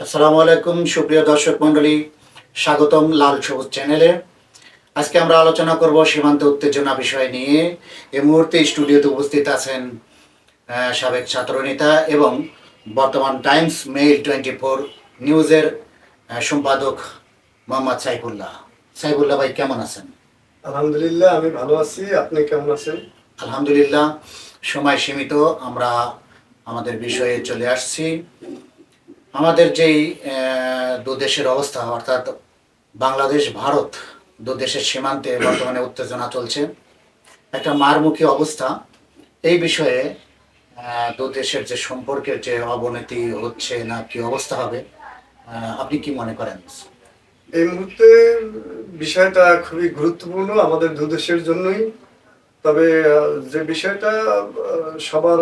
আসসালামু আলাইকুম সুপ্রিয় দর্শক মণ্ডলী স্বাগতম লাল সবুজ চ্যানেলে। আজকে আমরা আলোচনা করব সীমান্ত উত্তেজনা বিষয় নিয়ে। এই মুহূর্তে স্টুডিওতে উপস্থিত আছেন সাবেক ছাত্রনেতা এবং বর্তমান টাইমস মেইল টোয়েন্টি ফোর নিউজের সম্পাদক মোহাম্মদ সাইফুল্লাহ। সাইফুল্লাহ ভাই কেমন আছেন? আলহামদুলিল্লাহ আমি ভালো আছি। আপনি কেমন আছেন? আলহামদুলিল্লাহ সময় সীমিত। আমরা আমাদের বিষয়ে চলে আসছি। আমাদের যেই দু দেশের অবস্থা, অর্থাৎ বাংলাদেশ, ভারত দু দেশের সীমান্তে বর্তমানে উত্তেজনা চলছে, একটা মারমুখী অবস্থা। এই বিষয়ে দু দেশের যে সম্পর্কের যে অবনতি হচ্ছে না কি অবস্থা হবে আপনি কি মনে করেন? এই মুহূর্তে বিষয়টা খুবই গুরুত্বপূর্ণ আমাদের দু দেশের জন্যই। তবে যে বিষয়টা সবার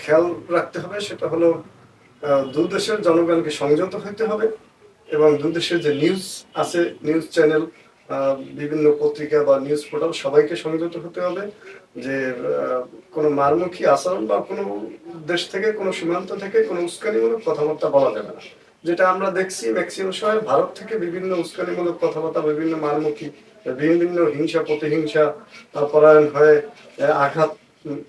খেয়াল রাখতে হবে সেটা হলো আহ, দু দেশের জনগণকে সংযত হতে হবে এবং দু দেশের যে নিউজ আছে নিউজ চ্যানেল বিভিন্ন পত্রিকা বা নিউজ পোর্টাল সবাইকে সংযত হতে হবে যে কোনো মারমুখী আচরণ বা কোনো দেশ থেকে কোনো সীমান্ত থেকে কোনো উস্কানিমূলক কথাবার্তা বলা যাবে না। যেটা আমরা দেখছি ম্যাক্সিমাম সময় ভারত থেকে বিভিন্ন উস্কানিমূলক কথাবার্তা বিভিন্ন মারমুখী বিভিন্ন হিংসা প্রতিহিংসা পরায়ণ হয়ে আঘাত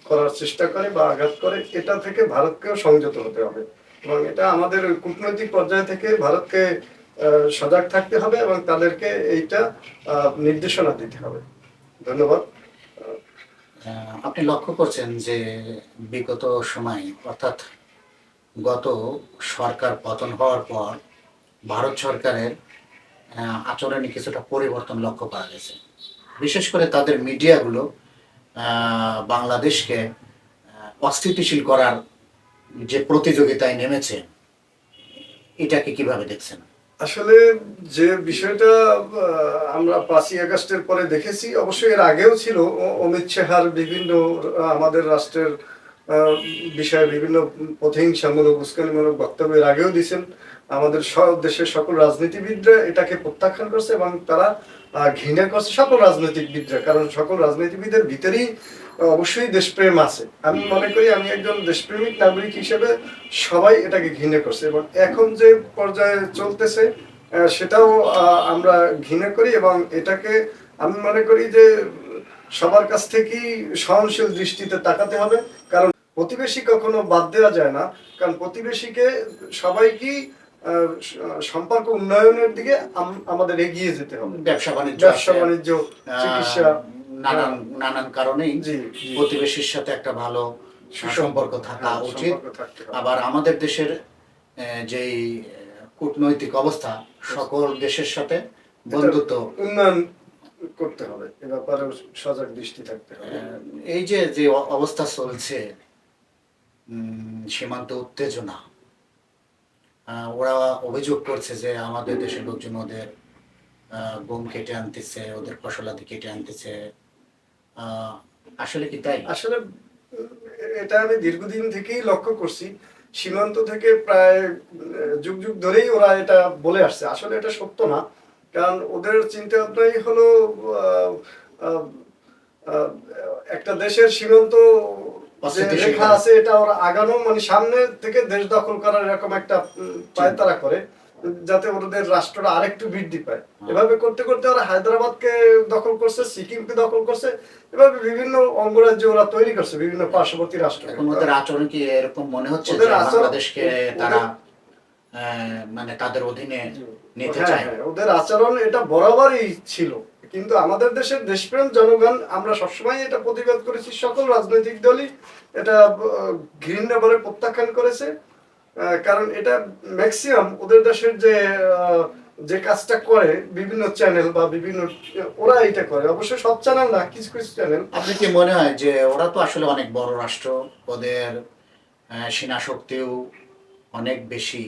করার চেষ্টা করে বা আঘাত করে এটা থেকে ভারতকেও সংযত হতে হবে। এবং এটা আমাদের কূটনৈতিক পর্যায় থেকে ভারতকে সজাগ থাকতে হবে এবং তাদেরকে এইটা নির্দেশনা দিতে হবে। ধন্যবাদ। আপনি লক্ষ্য করছেন যে বিগত সময়, অর্থাৎ গত সরকার পতন হওয়ার পর ভারত সরকারের আচরণে কিছুটা পরিবর্তন লক্ষ্য করা গেছে। বিশেষ করে তাদের মিডিয়াগুলো বাংলাদেশকে অস্থিতিশীল করার যে প্রতিযোগিতায় নেমেছে এটাকে কীভাবে দেখছেন? আসলে যে বিষয়টা আমরা পাঁচই আগস্টের পরে দেখেছি অবশ্যই এর আগেও ছিল অমিত শাহার বিভিন্ন, আমাদের রাষ্ট্রের বিষয়ে বিভিন্ন প্রতিহিংসামূলক, উস্কানিমূলক বক্তব্য এর আগেও দিয়েছেন। আমাদের সব দেশের সকল রাজনীতিবিদরা এটাকে প্রত্যাখ্যান করছে এবং তারা ঘৃণা করছে সকল রাজনৈতিকবিদরা, কারণ সকল রাজনীতিবিদের ভিতরেই অবশ্যই দেশপ্রেম আছে। আমি মনে করি আমি একজন দেশপ্রেমিক নাগরিক হিসেবে সবাই এটাকে ঘৃণা করছে এবং এখন যে পর্যায়ে চলতেছে সেটাও আমরা ঘৃণা করি এবং এটাকে আমি মনে করি যে সবার কাছ থেকেই সহনশীল দৃষ্টিতে তাকাতে হবে। কারণ প্রতিবেশী কখনো বাদ দেওয়া যায় না। কারণ প্রতিবেশীকে সবাইকেই সম্পর্ক উন্নয়নের দিকে আমাদের এগিয়ে যেতে হবে। ব্যবসা বাণিজ্য ব্যবসা বাণিজ্য চিকিৎসা নানান নানান কারণেই প্রতিবেশীর সাথে একটা ভালো সম্পর্ক থাকা উচিত। আবার আমাদের দেশের যেই কূটনৈতিক অবস্থা সকল দেশের সাথে বন্ধুত্ব। উন্নয়ন করতে হবে এ ব্যাপারে সজাগ দৃষ্টি থাকতে হবে। এই যে যে অবস্থা চলছে সীমান্ত উত্তেজনা ওরা অভিযোগ করছে যে আমাদের দেশের লোকজন ওদের গম কেটে আনতেছে ওদের ফসলাদি কেটে আনতেছে। আসলে কি তাই? আসলে এটা আমি দীর্ঘদিন থেকেই লক্ষ্য করছি। সীমান্ত থেকে প্রায় যুগ যুগ ধরেই ওরা এটা বলে আসছে। আসলে এটা সত্য না কারণ ওদের চিন্তা ভাবনাই হলো একটা দেশের সীমান্ত আছে এটা ওরা আগানো মানে সামনে থেকে দেশ দখল করার এরকম একটা উম, পায়তারা করে। যাতে ওদের রাষ্ট্রটা আরেকটু বৃদ্ধি পায়। এভাবে করতে করতে ওরা হায়দ্রাবাদকে দখল করছে সিকিমকে দখল করছে এভাবে বিভিন্ন অঙ্গরাজ্য ওরা তৈরি করছে বিভিন্ন পার্শ্ববর্তী রাষ্ট্র। এখন ওদের আচরণ কি এরকম মনে হচ্ছে যে বাংলাদেশকে তারা মানে তাদের অধীনে নিতে হ্যাঁ, চায়? হ্যাঁ, ওদের আচরণ এটা বরাবরই ছিল। কিন্তু আমাদের দেশের দেশপ্রেম জনগণ আমরা সবসময় এটা প্রতিবাদ করেছি সকল রাজনৈতিক দলই এটা ঘৃণা বলে প্রত্যাখ্যান করেছে। কারণ এটা ম্যাক্সিমাম ওদের দেশের যে যে কাজটা করে বিভিন্ন চ্যানেল বা বিভিন্ন, ওরা এটা করে। অবশ্য সব চ্যানেল না, কিছু কিছু চ্যানেল আপনি কি মনে হয় যে ওরা তো আসলে অনেক বড় রাষ্ট্র, ওদের সেনা শক্তিও অনেক বেশি।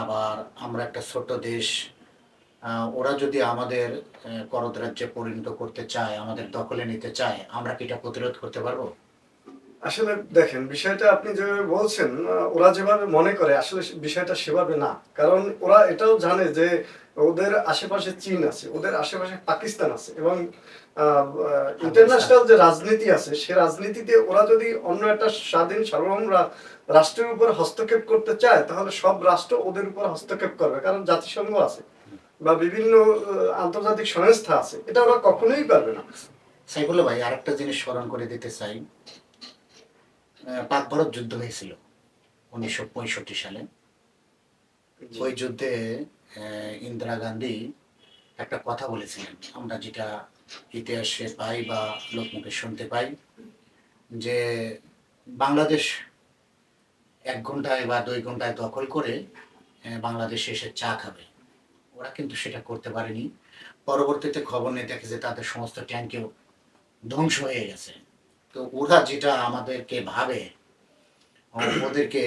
আবার আমরা একটা ছোট দেশ ওরা যদি আমাদের করদ রাজ্যে পরিণত করতে চায়, আমাদের দখলে নিতে চায়, আমরা কি এটা প্রতিরোধ করতে পারব? আসলে দেখেন বিষয়টা আপনি যেভাবে বলছেন ওরা যেভাবে মনে করে আসলে বিষয়টা সেভাবে না। কারণ ওরা এটাও জানে যে ওদের আশেপাশে চীন আছে ওদের আশেপাশে পাকিস্তান আছে এবং ইন্টারন্যাশনাল যে রাজনীতি আছে সে রাজনীতিতে ওরা যদি অন্য একটা স্বাধীন সার্বভৌম রাষ্ট্রের উপর হস্তক্ষেপ করতে চায় তাহলে সব রাষ্ট্র ওদের উপর হস্তক্ষেপ করবে। কারণ জাতিসংঘ আছে বা বিভিন্ন আন্তর্জাতিক সংস্থা আছে এটা ওরা কখনোই পারবে না। সাইফুল্লাহ ভাই আরেকটা জিনিস স্মরণ করে দিতে চাই। পাক ভারত যুদ্ধ হয়েছিল উনিশশো পঁয়ষট্টি সালে। ওই যুদ্ধে ইন্দিরা গান্ধী একটা কথা বলেছিলেন। আমরা যেটা ইতিহাসে পাই বা লোকমুখে শুনতে পাই যে বাংলাদেশ এক ঘন্টায় বা দুই ঘন্টায় দখল করে বাংলাদেশে এসে চা খাবে। ওরা কিন্তু সেটা করতে পারেনি। পরবর্তীতে খবর নিয়ে দেখে যে তাদের সমস্ত ট্যাঙ্কেও ধ্বংস হয়ে গেছে। তো ওরা যেটা আমাদেরকে ভাবে ওদেরকে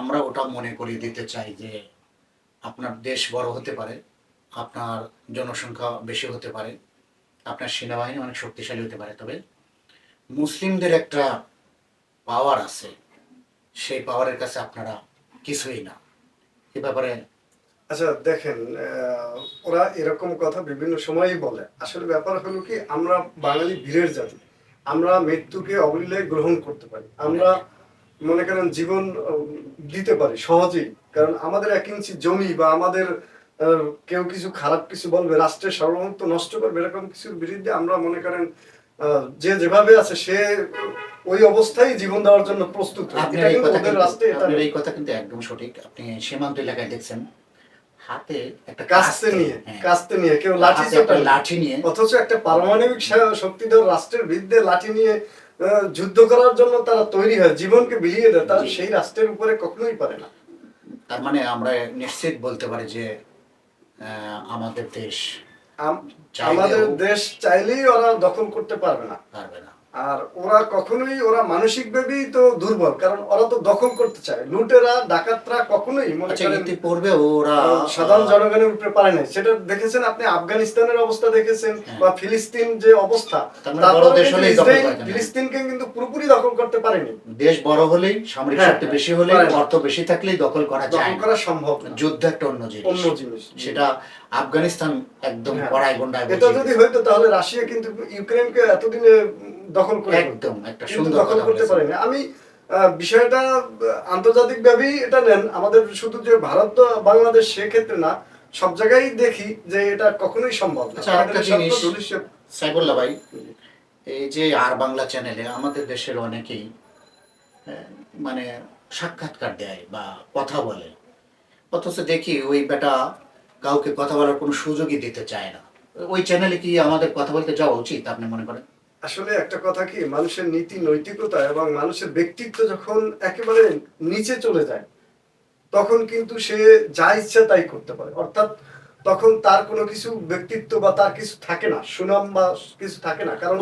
আমরা ওটা মনে করিয়ে দিতে চাই যে আপনার দেশ বড় হতে পারে, আপনার জনসংখ্যা বেশি হতে পারে, আপনার সেনাবাহিনী অনেক শক্তিশালী হতে পারে। তবে মুসলিমদের একটা পাওয়ার আছে, সেই পাওয়ারের কাছে আপনারা কিছুই না। এ ব্যাপারে আচ্ছা দেখেন ওরা এরকম কথা বিভিন্ন সময়ই বলে। আসলে ব্যাপার হলো কি, আমরা বাঙালি বীরের জাতি। আমরা মৃত্যুকে অবলীলায় গ্রহণ করতে পারি। আমরা মনে করেন জীবন দিতে পারি সহজেই। কারণ আমাদের এক ইঞ্চি জমি বা আমাদের কেউ কিছু খারাপ কিছু বলবে রাষ্ট্রের সার্বভৌমত্ব নষ্ট করবে এরকম কিছুর বিরুদ্ধে আমরা মনে করেন আহ, যে যেভাবে আছে সে ওই অবস্থায় জীবন দেওয়ার জন্য প্রস্তুত। আপনার এই কথা কিন্তু একদম সঠিক। আপনি সীমান্ত এলাকায় দেখছেন। হাতে একটা কাস্তে নিয়ে হ্যাঁ, কাস্তে নিয়ে কেউ লাঠি লাঠি নিয়ে। অথচ একটা পারমাণবিক শক্তিধর রাষ্ট্রের বিরুদ্ধে লাঠি নিয়ে যুদ্ধ করার জন্য তারা তৈরি হয় জীবনকে বিলিয়ে দেয় তারা সেই রাষ্ট্রের উপরে কখনোই পারে না। তার মানে আমরা নিশ্চিত বলতে পারি যে আমাদের দেশ আমাদের দেশ চাইলেই ওরা দখল করতে পারবে না। পারবে না। আর ওরা কখনোই ওরা মানসিক ভাবেই তো দুর্বল কারণ ওরা তো দখল করতে চায় লুটেরা ডাকাতরা কখনোই মনে আচ্ছা করেন ইতিপূর্বে ওরা সাধারণ জনগণের উপরে পারে নাই সেটা দেখেছেন আপনি আফগানিস্তানের অবস্থা দেখেছেন হ্যাঁ। বা ফিলিস্তিন যে অবস্থা মানে না। ফিলিস্তিনকে কিন্তু পুরোপুরি দখল করতে পারেনি দেশ বড় হলেই সামরিক হ্যাঁ, শক্তি বেশি না। অর্থ বেশি থাকলেই দখল করা যায় দখল করা সম্ভব না যুদ্ধ একটা অন্য জিনিস অন্য জিনিস সেটা আফগানিস্তান একদম হ্যাঁ। কড়াই গন্ডায় এটা যদি হইতো তাহলে রাশিয়া কিন্তু ইউক্রেনকে এতদিনে দখল করে একদম একটা সুন্দর দখল করতে। পারেনি। আমি বিষয়টা আন্তর্জাতিক ভাবেই এটা নেন। আমাদের শুধু যে ভারত তো বাংলাদেশ সেক্ষেত্রে না সব জায়গায় দেখি যে এটা কখনোই সম্ভব না। আচ্ছা, আমাদের জিনিস- সাইবুল্লাহ ভাই এই যে আর বাংলা চ্যানেলে আমাদের দেশের অনেকেই মানে সাক্ষাৎকার দেয় বা কথা বলে। অথচ দেখি ওই বেটা কাউকে কথা বলার কোনো সুযোগই দিতে চায় না। ওই চ্যানেলে কি আমাদের কথা বলতে যাওয়া উচিত আপনি মনে করেন? আসলে একটা কথা কি মানুষের নীতি নৈতিকতা এবং মানুষের ব্যক্তিত্ব যখন একেবারে নিচে চলে যায় তখন কিন্তু সে যা ইচ্ছা তাই করতে পারে। অর্থাৎ তখন তার কোনো কিছু ব্যক্তিত্ব বা তার কিছু থাকে না সুনাম বা কিছু থাকে না। কারণ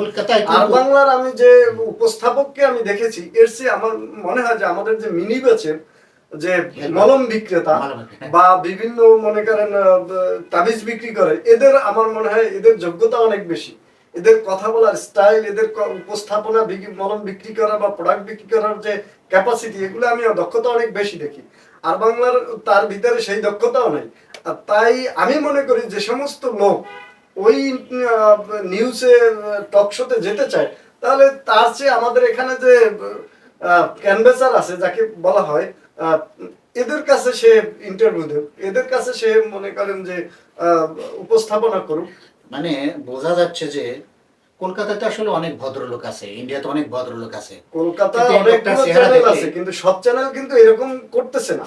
আর বাংলার আমি যে উপস্থাপককে আমি দেখেছি এর চেয়ে আমার মনে হয় যে আমাদের যে মিনি ব্যাচের যে মলম বিক্রেতা বা বিভিন্ন মনে করেন তাবিজ বিক্রি করে এদের আমার মনে হয় এদের যোগ্যতা অনেক বেশি। এদের কথা বলার স্টাইল এদের উপস্থাপনা মলম বিক্রি করা বা প্রোডাক্ট বিক্রি করার যে ক্যাপাসিটি এগুলো আমি দক্ষতা অনেক বেশি দেখি। আর বাংলার তার ভিতরে সেই দক্ষতাও নেই। তাই আমি মনে করি যে সমস্ত লোক ওই নিউজে টক শোতে যেতে চায়, তাহলে তার চেয়ে আমাদের এখানে যে ক্যানভেসার আছে, যাকে বলা হয় এদের কাছে সে ইন্টারভিউ দেব। এদের কাছে সে মনে করেন যে উপস্থাপনা করুক। মানে বোঝা যাচ্ছে যে কলকাতাতে আসলে অনেক ভদ্রলোক আছে ইন্ডিয়াতে অনেক ভদ্রলোক আছে। কলকাতা চেহারা চ্যানেল আছে কিন্তু সব চ্যানেল কিন্তু এরকম করতেছে না।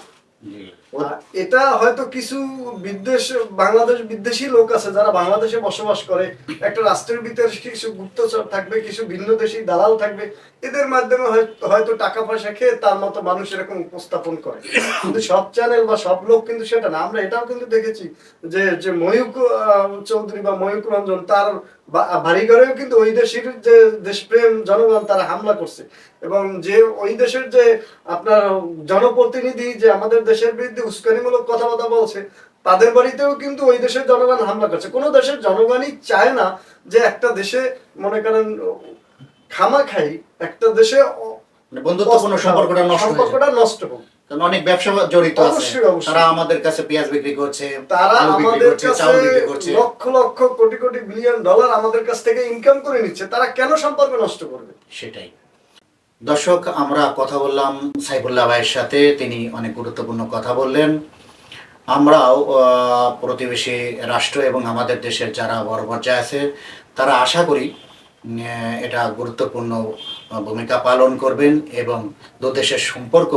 এটা হয়তো কিছু বিদ্বেষ, বাংলাদেশ বিদ্বেষী লোক আছে যারা বাংলাদেশে বসবাস করে। একটা রাষ্ট্রের ভিতরে কিছু গুপ্তচর থাকবে, কিছু ভিন্ন দেশি দালাল থাকবে। এদের মাধ্যমে হয়তো টাকা পয়সা খেয়ে তার মতো মানুষ এরকম উপস্থাপন করে। কিন্তু সব চ্যানেল বা সব লোক কিন্তু সেটা না। আমরা এটাও কিন্তু দেখেছি যে যে ময়ূক চৌধুরী বা ময়ূক রঞ্জন, তার বাড়িঘরেও কিন্তু ওই দেশের যে দেশপ্রেম জনগণ, তারা হামলা করছে। এবং যে ওই দেশের যে আপনার জনপ্রতিনিধি যে আমাদের দেশের বিরুদ্ধে উস্কানিমূলক কথাবার্তা বলছে তাদের বাড়িতেও কিন্তু ওই দেশের জনগণ হামলা করছে। কোনো দেশের জনগণই চায় না যে একটা দেশে মনে করেন খামাখাই একটা দেশে মানে বন্ধুত্বপূর্ণ সম্পর্কটা নষ্ট সম্পর্কটা নষ্ট হোক। কারণ অনেক ব্যবসা জড়িত আছে। তারা আমাদের কাছে পেঁয়াজ বিক্রি করছে তারা আমাদের কাছে লক্ষ লক্ষ কোটি কোটি বিলিয়ন ডলার আমাদের কাছ থেকে ইনকাম করে নিচ্ছে। তারা কেন সম্পর্ক নষ্ট করবে? সেটাই। দর্শক, আমরা কথা বললাম সাইফুল্লাহ ভাইয়ের সাথে, তিনি অনেক গুরুত্বপূর্ণ কথা বললেন। আমরাও প্রতিবেশী রাষ্ট্র এবং আমাদের দেশের যারা বড় পর্যায়ে আছে, তারা আশা করি এটা গুরুত্বপূর্ণ ভূমিকা পালন করবেন এবং দু দেশের সম্পর্ক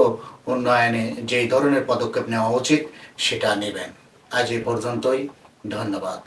উন্নয়নে যেই ধরনের পদক্ষেপ নেওয়া উচিত, সেটা নেবেন। আজ এই পর্যন্তই, ধন্যবাদ।